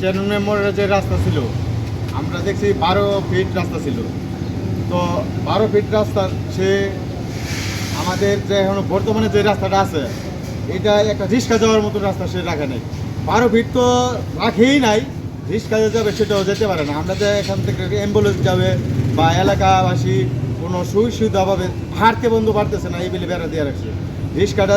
Chairman মোড়ের যে রাস্তা ছিল, আমরা দেখছি বারো ফিট রাস্তা ছিল। তো বারো ফিট রাস্তা, সে আমাদের যে এখন বর্তমানে যে রাস্তাটা আছে, এটা একটা রিক্সা যাওয়ার মতো রাস্তা সে রাখে নাই। বারো ফিট তো রাখেই নাই, রিক্সা যাবে সেটাও যেতে পারে না। আমরা যে এখান থেকে অ্যাম্বুলেন্স যাবে বা এলাকাবাসী কোনো সুই সুবিধা পাবে হাঁটতে বন্ধু পারতেছে না, এই বেলে বেড়া দিয়ে রাখছে। রিক্সাটা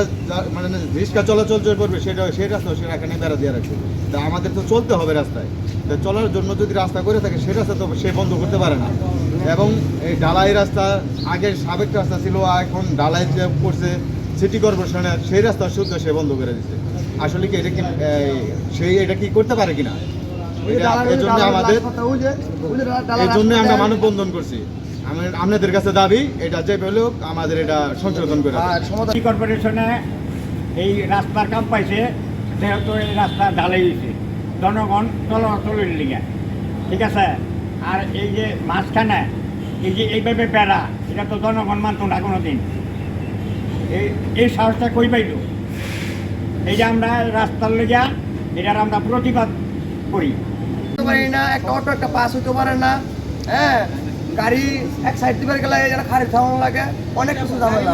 মানে রিক্সা চলাচল যে করবে সেটা সেই রাস্তা সেটা এখানে বেড়া দিয়ে রাখছে তা আমাদের তো চলতে হবে রাস্তায়। তো চলার জন্য যদি রাস্তা করে থাকে সে রাস্তা তো সে বন্ধ করতে পারে না। এবং এই ডালাই রাস্তা আগের সাবেক রাস্তা ছিল এখন ডালাই যে করছে সিটি কর্পোরেশনের সেই রাস্তা শুদ্ধ সে বন্ধ করে দিচ্ছে আসলে কি এটা কি সেই এটা কি করতে পারে কিনা? এই জন্য আমাদের এই জন্য আমরা মানববন্ধন করছি। আপনাদের কাছে দাবি এটা যে পেলেও আমাদের এটা সংশোধন করে। সিটি কর্পোরেশনে এই রাস্তার কাম পাইছে যেহেতু এই রাস্তা ঢালাই হয়েছে জনগণ চলাচলের লিগে ঠিক আছে? আর এই যে মাঝখানে এই যে এইভাবে বেড়া এটা তো জনগণ মানত না কোনো দিন এই এই সাহসটা কই পাইল? এই যে আমরা রাস্তার লেগে এটার আমরা প্রতিবাদ করি। না একটা অটো একটা পাস হইতে পারে না হ্যাঁ? গাড়ি এক সাইড দিবার গেলে যেন খারি থামানো লাগে, অনেক কিছু ঝামেলা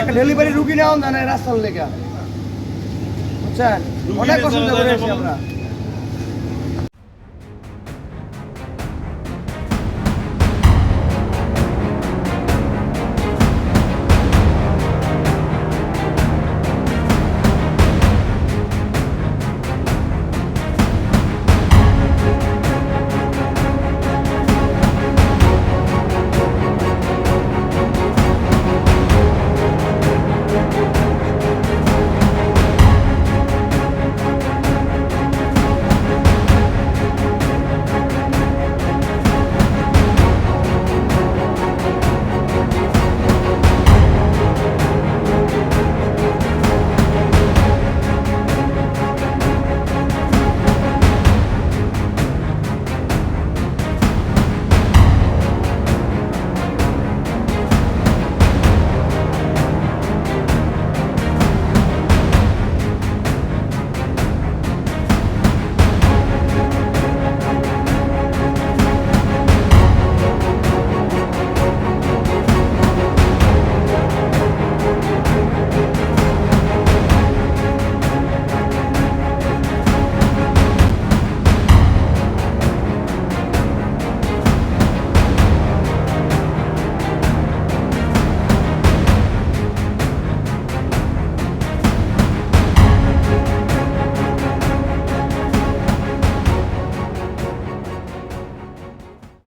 একটা ডেলিভারি রুগী নেওয়া জানে রাস্তার লেগে। বুঝছেন? অনেক কষ্ট করে আমরা।